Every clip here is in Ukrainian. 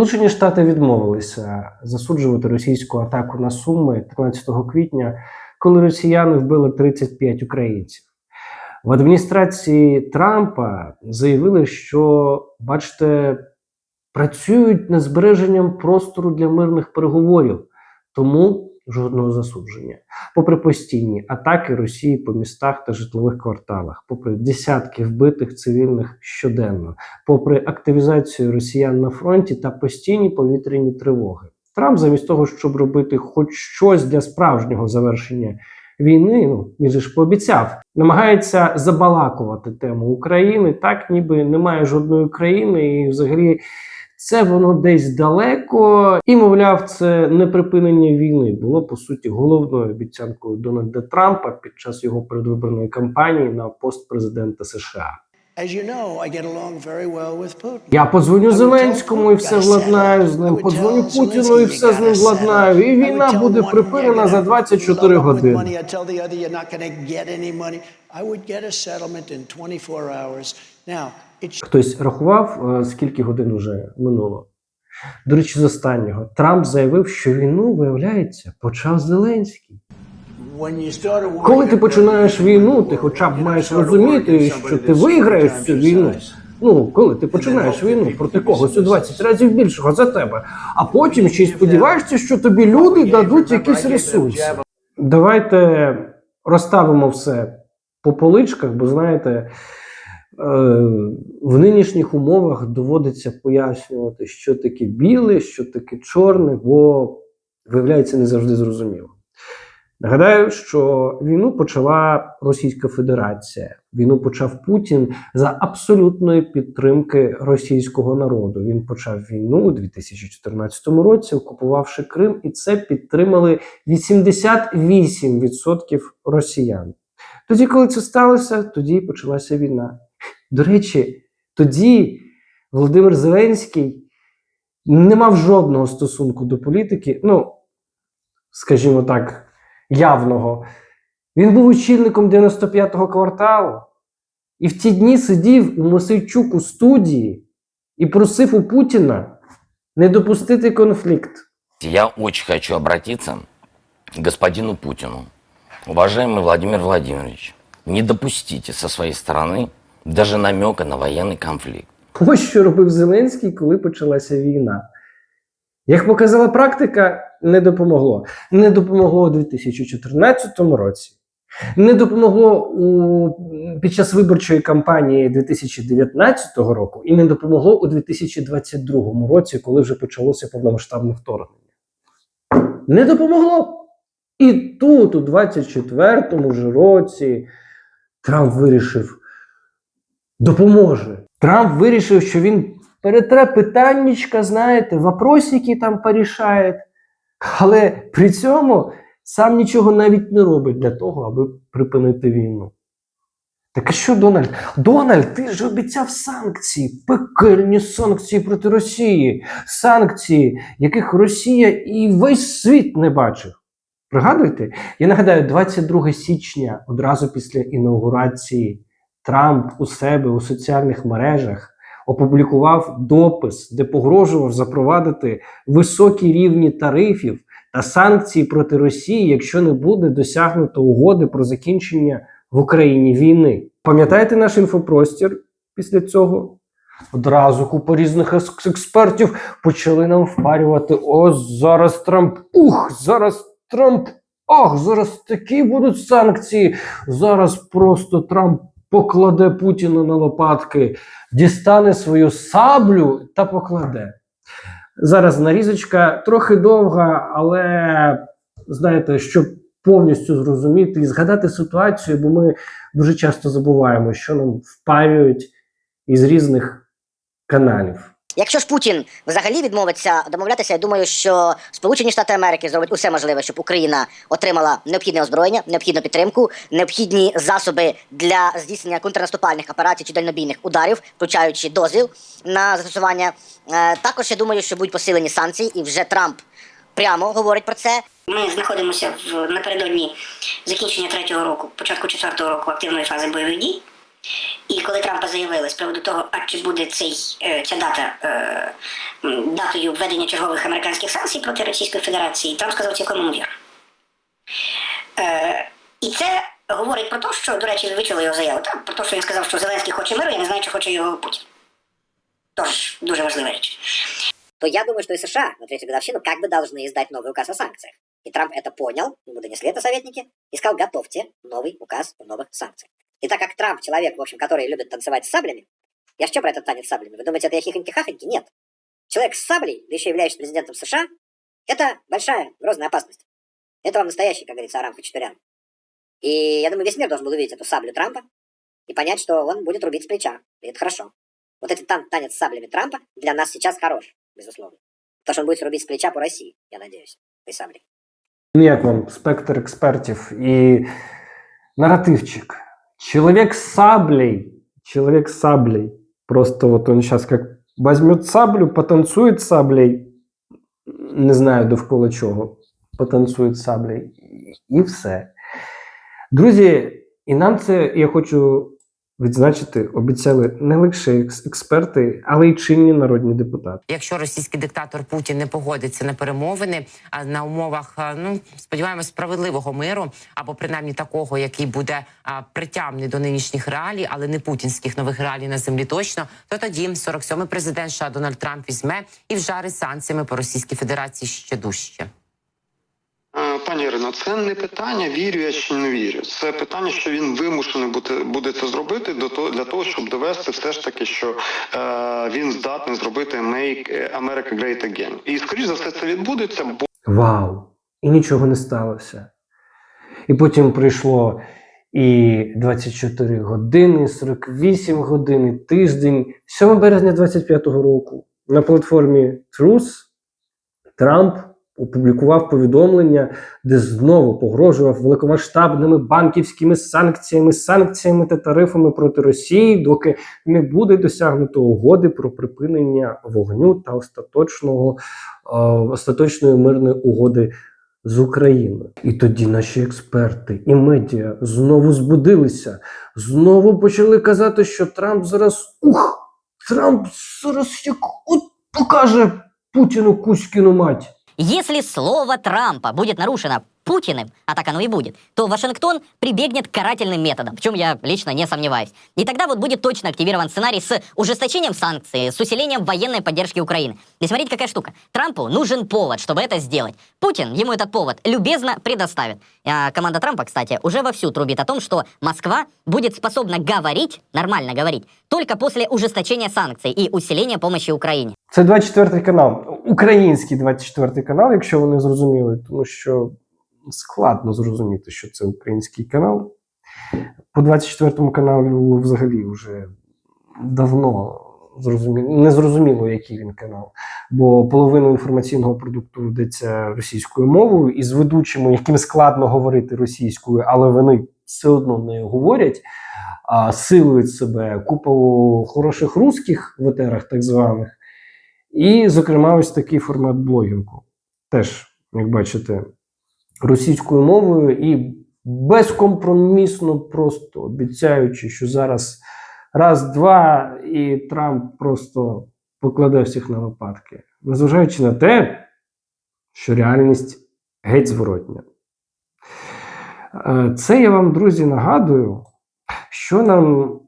Сполучені Штати відмовилися засуджувати російську атаку на Суми 13 квітня, коли росіяни вбили 35 українців. В адміністрації Трампа заявили, що, бачите, працюють над збереженням простору для мирних переговорів, тому жодного засудження. Попри постійні атаки Росії по містах та житлових кварталах, попри десятки вбитих цивільних щоденно, попри активізацію росіян на фронті та постійні повітряні тривоги. Трамп, замість того, щоб робити хоч щось для справжнього завершення війни, ну він же ж пообіцяв, намагається забалакувати тему України, так ніби немає жодної країни, і взагалі це воно десь далеко. І, мовляв, це не припинення війни було по суті головною обіцянкою Дональда Трампа під час його передвиборної кампанії на пост президента США. Я подзвоню Зеленському і все владнаю з ним. Подзвоню Путіну і все з ним владнаю. І війна буде припинена за 24 години. I tell the other you're not going to get any money. I would get a settlement in 24 hours. Now, it's Хтось рахував, е, скільки годин вже минуло. До речі, з останнього Трамп заявив, що війну, виявляється, почав Зеленський. Коли ти починаєш війну, ти хоча б маєш розуміти, що ти виграєш цю війну. Ну, коли ти починаєш війну проти когось у 20 разів більшого за тебе, а потім ще й сподіваєшся, що тобі люди дадуть якісь ресурси. Давайте розставимо все по поличках, бо знаєте, в нинішніх умовах доводиться пояснювати, що таке біле, що таке чорне, бо виявляється не завжди зрозуміло. Нагадаю, що війну почала Російська Федерація. Війну почав Путін за абсолютної підтримки російського народу. Він почав війну у 2014 році, окупувавши Крим, і це підтримали 88% росіян. Тоді, коли це сталося, тоді почалася війна. До речі, тоді Володимир Зеленський не мав жодного стосунку до політики. Ну, скажімо так, явного. Він був очільником 95-го кварталу і в ті дні сидів у Мосейчук у студії і просив у Путіна не допустити конфлікт. Я очень хочу обратиться к господину Путину. Уважаемый Владимир Владимирович, не допустите со своей стороны даже намека на военный конфликт. Ось що робив Зеленський, коли почалася війна. Як показала практика, не допомогло. Не допомогло у 2014 році. Не допомогло у, під час виборчої кампанії 2019 року, і не допомогло у 2022 році, коли вже почалося повномасштабне вторгнення. Не допомогло. І тут, у 24-му ж році, Трамп вирішив допоможе. Трамп вирішив, що він перетре питаннячка, знаєте, вопросики там порішає, але при цьому сам нічого навіть не робить для того, аби припинити війну. Так а що, Дональд? Дональд, ти ж обіцяв санкції, пекельні санкції проти Росії, санкції, яких Росія і весь світ не бачив. Пригадуєте? Я нагадаю, 22 січня, одразу після інаугурації, Трамп у себе у соціальних мережах опублікував допис, де погрожував запровадити високі рівні тарифів та санкції проти Росії, якщо не буде досягнуто угоди про закінчення в Україні війни. Пам'ятаєте наш інфопростір після цього? Одразу купа різних експертів почали нам впарювати. О, зараз Трамп, ух, зараз Трамп, ох, зараз такі будуть санкції. Зараз просто Трамп покладе Путіна на лопатки, дістане свою саблю та покладе. Зараз нарізочка трохи довга, але знаєте, щоб повністю зрозуміти і згадати ситуацію, бо ми дуже часто забуваємо, що нам впарюють із різних каналів. Якщо ж Путін взагалі відмовиться домовлятися, я думаю, що Сполучені Штати Америки зроблять усе можливе, щоб Україна отримала необхідне озброєння, необхідну підтримку, необхідні засоби для здійснення контрнаступальних операцій чи дальнобійних ударів, включаючи дозвіл на застосування. Е, Також я думаю, що будуть посилені санкції, і вже Трамп прямо говорить про це. Ми знаходимося в напередодні закінчення третього року, початку четвертого року активної фази бойових дій. І коли Трампа заявили з приводу того, а чи буде цей, е, ця дата е, м, датою введення чергових американських санкцій проти Російської Федерації, Трамп сказав цілком ймовірно. Е, і це говорить про те, що, до речі, ви чули його заяву, так? Про те, що він сказав, що Зеленський хоче миру, я не знаю, чи хоче його Путін. Тож, дуже важлива річ. то я думаю, что и США на третью годовщину как бы должны издать новый указ о санкциях. И Трамп это понял, ему донесли это советники, и сказал, готовьте новый указ о новых санкциях. И так как Трамп человек, в общем, который любит танцевать с саблями, я что про этот танец с саблями? Вы думаете, это я хихоньки-хахоньки? Нет. Человек с саблей, да еще являющийся президентом США, это большая грозная опасность. Это вам настоящий, как говорится, Арам Хачатурян. И я думаю, весь мир должен был увидеть эту саблю Трампа и понять, что он будет рубить с плеча. И это хорошо. Вот этот тан- танец с саблями Трампа для нас сейчас хорош, безусловно. Потому что он будет рубить с плеча по России, я надеюсь, саблей. Ну, як вам спектр експертів і наративчик. Человек с саблей, человек с саблей. Просто вот он сейчас как возьмет саблю, потанцует с саблей, не знаю довкола чого, потанцует з саблей, і все. Друзі, і нам це я хочу відзначити, обіцяли не лише експерти, але й чинні народні депутати. Якщо російський диктатор Путін не погодиться на перемовини а на умовах, ну сподіваємось, справедливого миру або принаймні такого, який буде а, притямний до нинішніх реалій, але не путінських нових реалій на землі точно, то тоді 47-й президент США Дональд Трамп візьме і вжарить санкціями по Російській Федерації ще дужче. Пані Ірино, це не питання вірю я чи не вірю. Це питання, що він вимушений бути буде це зробити до того для того, щоб довести все ж таки, що е, він здатний зробити Make America Great Again. І скоріш за все це відбудеться, бо Вау! І нічого не сталося. І потім прийшло і 24 години, 48 годин, тиждень. 7 березня 25-го року на платформі Truth Трамп опублікував повідомлення, де знову погрожував великомасштабними банківськими санкціями, санкціями та тарифами проти Росії, доки не буде досягнуто угоди про припинення вогню та остаточного е, остаточної мирної угоди з Україною. І тоді наші експерти і медіа знову збудилися, знову почали казати, що Трамп зараз ух, Трамп зараз як от покаже Путіну Кузькіну мать. Если слово Трампа будет нарушено Путиным, а так оно и будет, то Вашингтон прибегнет к карательным методам, в чем я лично не сомневаюсь. И тогда вот будет точно активирован сценарий с ужесточением санкций, с усилением военной поддержки Украины. И смотрите, какая штука. Трампу нужен повод, чтобы это сделать. Путин ему этот повод любезно предоставит. А команда Трампа, кстати, уже вовсю трубит о том, что Москва будет способна говорить, нормально говорить, только после ужесточения санкций и усиления помощи Украине. Це 24 канал, український 24 канал, якщо ви не зрозуміли, тому що складно зрозуміти, що це український канал. По 24 каналу взагалі вже давно зрозуміло, не зрозуміло, який він канал. Бо половину інформаційного продукту ведеться російською мовою, і з ведучими, яким складно говорити російською, але вони все одно не говорять, а силують себе купу хороших русських в етерах, так званих. І, зокрема, ось такий формат блогінгу. Теж, як бачите, російською мовою і безкомпромісно просто обіцяючи, що зараз раз-два, і Трамп просто покладе всіх на лопатки. Незважаючи на те, що реальність геть зворотня. Е, Це я вам, друзі, нагадую, що нам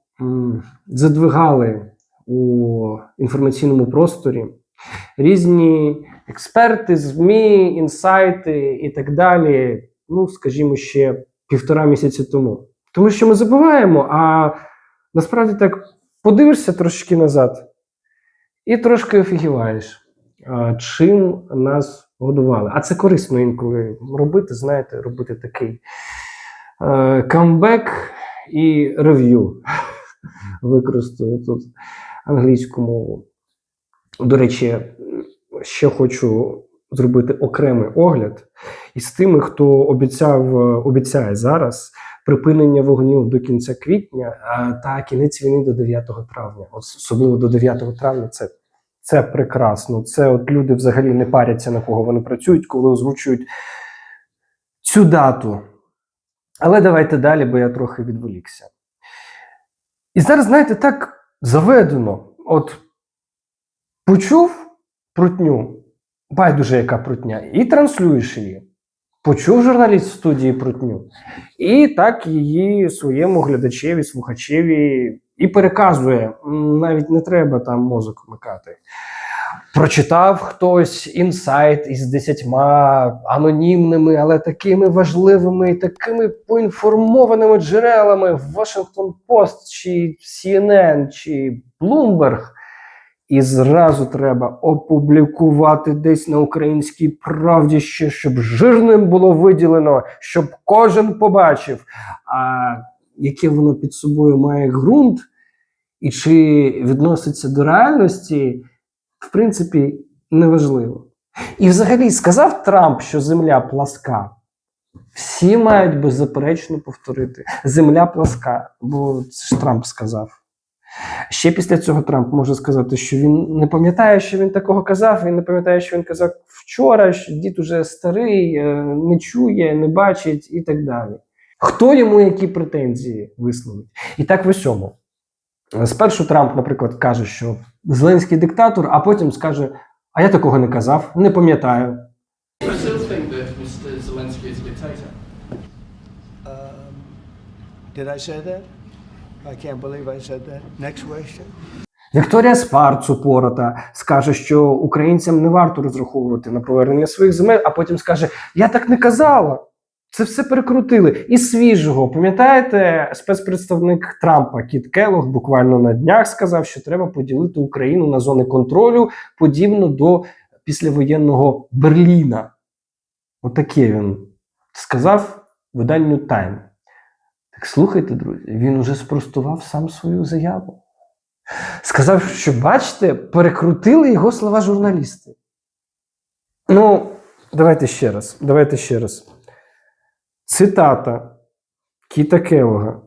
задвигали у інформаційному просторі різні експерти, ЗМІ, інсайти і так далі. Ну, скажімо, ще півтора місяці тому. Тому що ми забуваємо, а насправді так подивишся трошки назад і трошки офігіваєш, чим нас годували. А це корисно інколи робити, знаєте, робити такий камбек і рев'ю. Використаю тут англійську мову. До речі, ще хочу зробити окремий огляд із тими, хто обіцяв, обіцяє зараз припинення вогню до кінця квітня, та кінець війни до 9 травня. Особливо до 9 травня це, це прекрасно. Це от люди взагалі не паряться на кого вони працюють, коли озвучують цю дату. Але давайте далі, бо я трохи відволікся. І зараз, знаєте, так заведено. От почув прутню, байдуже яка прутня, і транслюєш її. Почув журналіст в студії прутню, і так її своєму глядачеві, слухачеві і переказує. Навіть не треба там мозок вмикати. Прочитав хтось інсайт із десятьма анонімними, але такими важливими і такими поінформованими джерелами в Washington Post, чи CNN, чи Bloomberg. І зразу треба опублікувати десь на українській правді ще, щоб жирним було виділено, щоб кожен побачив, а яке воно під собою має ґрунт, і чи відноситься до реальності, в принципі, неважливо. І взагалі сказав Трамп, що земля пласка. Всі мають беззаперечно повторити: земля пласка, бо це ж Трамп сказав. Ще після цього Трамп може сказати, що він не пам'ятає, що він такого казав. Він не пам'ятає, що він казав вчора, що дід уже старий, е, не чує, не бачить і так далі. Хто йому які претензії висловить? І так в усьому. Спершу Трамп, наприклад, каже, що Зеленський диктатор, а потім скаже: А я такого не казав, не пам'ятаю. Did I say that? I can't believe I said that. Next question. Вікторія Спарц упорота скаже, що українцям не варто розраховувати на повернення своїх земель, а потім скаже: Я так не казала. Це все перекрутили. І свіжого, пам'ятаєте, спецпредставник Трампа Кіт Келлог буквально на днях сказав, що треба поділити Україну на зони контролю, подібно до післявоєнного Берліна. Отаке він сказав виданню Time. Слухайте, друзі, він уже спростував сам свою заяву. Сказав, що бачите, перекрутили його слова журналісти. Ну, давайте ще раз. Давайте ще раз. Цитата Кіта Келога.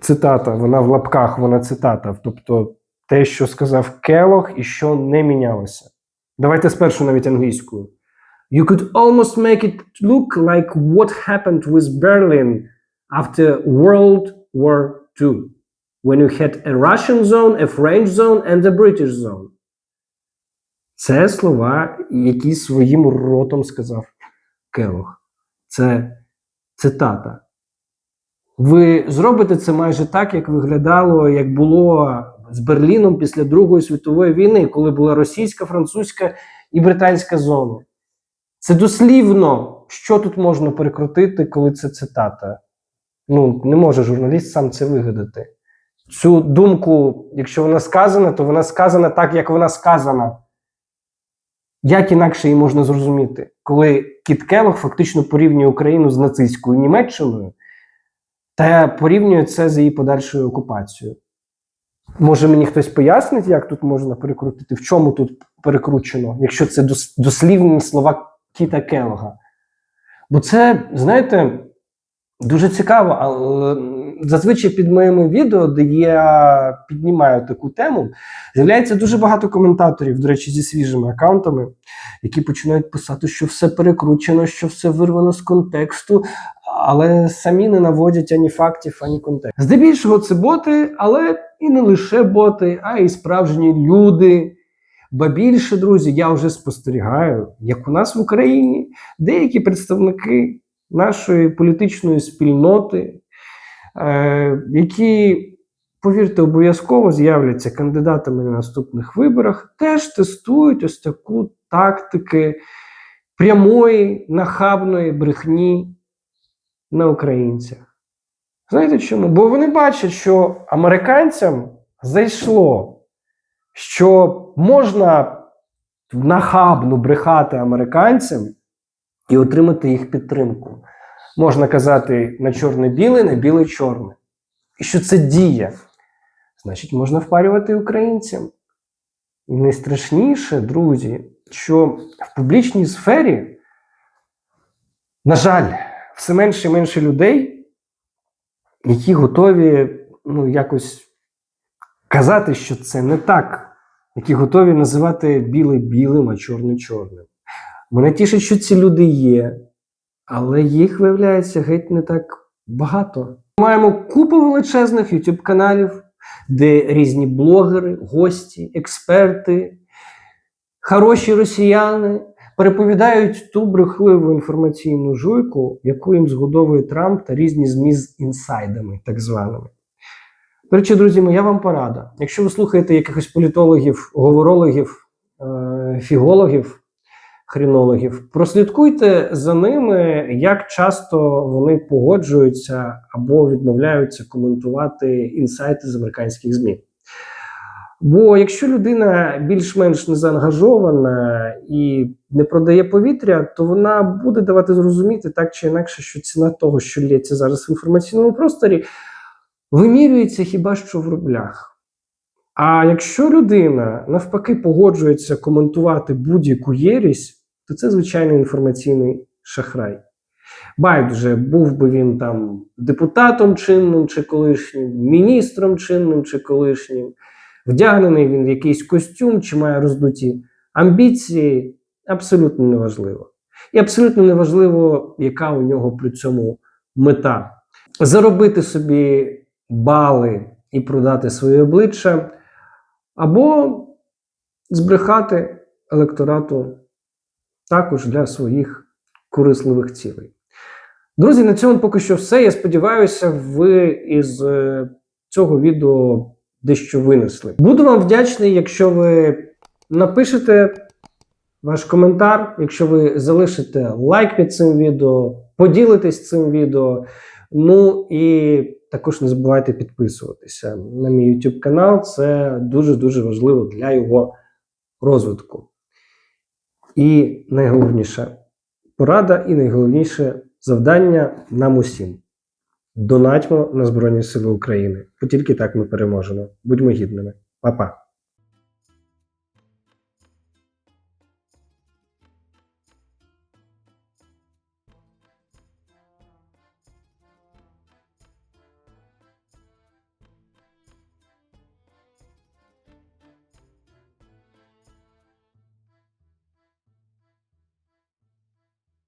Цитата, вона в лапках, вона цитата. Тобто те, що сказав Келог і що не мінялося. Давайте спершу навіть англійською. You could almost make it look like what happened with Berlin after World War II, when you had a Russian zone, a French zone and a British zone. Це слова, які своїм ротом сказав Келог. Це цитата. Ви зробите це майже так, як виглядало, як було з Берліном після Другої світової війни, коли була російська, французька і британська зони. Це дослівно, що тут можна перекрутити, коли це цитата. Ну, не може журналіст сам це вигадати. Цю думку, якщо вона сказана, то вона сказана так, як вона сказана. Як інакше її можна зрозуміти, коли Кіт Келлог фактично порівнює Україну з нацистською Німеччиною та порівнює це з її подальшою окупацією. Може мені хтось пояснить, як тут можна перекрутити, в чому тут перекручено, якщо це дослівні слова Кіта Келлога? Бо це, знаєте, дуже цікаво, але зазвичай під моїми відео, де я піднімаю таку тему, з'являється дуже багато коментаторів, до речі, зі свіжими аккаунтами, які починають писати, що все перекручено, що все вирвано з контексту, але самі не наводять ані фактів, ані контексту. Здебільшого це боти, але і не лише боти, а й справжні люди. Ба більше, друзі, я вже спостерігаю, як у нас в Україні деякі представники нашої політичної спільноти, е, які, повірте, обов'язково з'являться кандидатами на наступних виборах, теж тестують ось таку тактики прямої нахабної брехні на українцях. Знаєте чому? Бо вони бачать, що американцям зайшло, що можна нахабно брехати американцям і отримати їх підтримку. Можна казати на чорне-біле, на біле-чорне. І що це діє. Значить, можна впарювати українцям. І найстрашніше, друзі, що в публічній сфері, на жаль, все менше і менше людей, які готові ну, якось казати, що це не так, які готові називати біле білим, а чорне чорним. Мене тішить, що ці люди є, але їх виявляється геть не так багато. Ми маємо купу величезних YouTube каналів, де різні блогери, гості, експерти, хороші росіяни переповідають ту брехливу інформаційну жуйку, яку їм згодовує Трамп та різні ЗМІ з інсайдами, так званими. До друзі, моя вам порада. Якщо ви слухаєте якихось політологів, говорологів, е, фігологів, хрінологів, прослідкуйте за ними, як часто вони погоджуються або відмовляються коментувати інсайти з американських ЗМІ. Бо якщо людина більш-менш не заангажована і не продає повітря, то вона буде давати зрозуміти так чи інакше, що ціна того, що лється зараз в інформаційному просторі, вимірюється хіба що в рублях. А якщо людина навпаки погоджується коментувати будь-яку єрість, то це звичайно інформаційний шахрай. Байдуже, був би він там депутатом чинним чи колишнім, міністром чинним чи колишнім, вдягнений він в якийсь костюм чи має роздуті амбіції, абсолютно неважливо. І абсолютно неважливо, яка у нього при цьому мета. Заробити собі бали і продати своє обличчя, або збрехати електорату також для своїх корисливих цілей. Друзі, на цьому поки що все. Я сподіваюся, ви із е, цього відео дещо винесли. Буду вам вдячний, якщо ви напишете ваш коментар, якщо ви залишите лайк під цим відео, поділитесь цим відео. Ну і також не забувайте підписуватися на мій YouTube канал. Це дуже-дуже важливо для його розвитку. І найголовніше порада, і найголовніше завдання нам усім. Донатьмо на Збройні Сили України. Бо тільки так ми переможемо. Будьмо гідними. Па-па.